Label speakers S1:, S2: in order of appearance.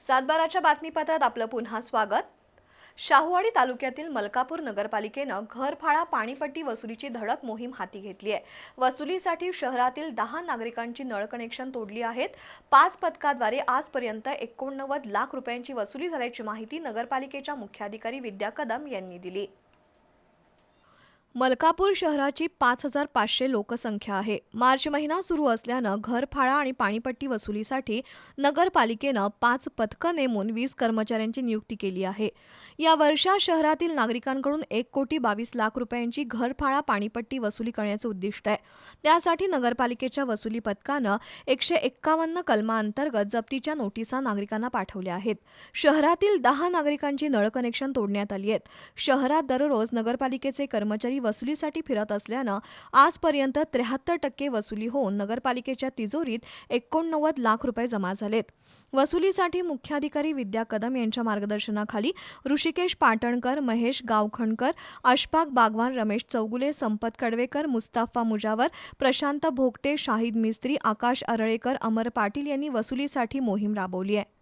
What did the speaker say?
S1: सातबाराच्या बातमीपत्रात आपलं पुन्हा स्वागत. शाहूवाडी तालुक्यातील मलकापूर नगरपालिकेनं घरफाळा पाणीपट्टी वसुलीची धडक मोहीम हाती घेतली आहे. वसुलीसाठी शहरातील दहा नागरिकांची नळ कनेक्शन तोडली आहेत. पाच पथकाद्वारे आजपर्यंत एकोणनव्वद लाख रुपयांची वसुली झाल्याची माहिती नगरपालिकेच्या मुख्याधिकारी विद्या कदम यांनी दिली. मलकापूर शहराची पाच हजार पाचशे लोकसंख्या आहे. मार्च महिना सुरू असल्यानं घरफाळा आणि पाणीपट्टी वसुलीसाठी नगरपालिकेनं पाच पथकं नेमून वीस कर्मचाऱ्यांची नियुक्ती केली आहे. या वर्षात शहरातील नागरिकांकडून एक कोटी बावीस लाख रुपयांची घरफाळा पाणीपट्टी वसुली करण्याचं उद्दिष्ट आहे. त्यासाठी नगरपालिकेच्या वसुली पथकानं एकशे एक्कावन्न कलमाअंतर्गत जप्तीच्या नोटिसा नागरिकांना पाठवल्या आहेत. शहरातील दहा नागरिकांची नळ कनेक्शन तोडण्यात आली आहेत. शहरात दररोज नगरपालिकेचे कर्मचारी वसुलीसाठी फिरत असल्यानं आजपर्यंत त्र्याहत्तर टक्के वसुली होऊन नगरपालिकेच्या तिजोरीत एकोणनव्वद लाख रुपये जमा झालेत. वसुलीसाठी मुख्याधिकारी विद्या कदम यांच्या मार्गदर्शनाखाली ऋषिकेश पाटणकर महेश गावखणकर अशफाक बागवान रमेश चौगुले संपत कडवेकर मुस्ताफा मुजावर प्रशांत भोगटे शाहिद मिस्त्री आकाश अरळेकर अमर पाटील यांनी वसुलीसाठी मोहीम राबवली आहे.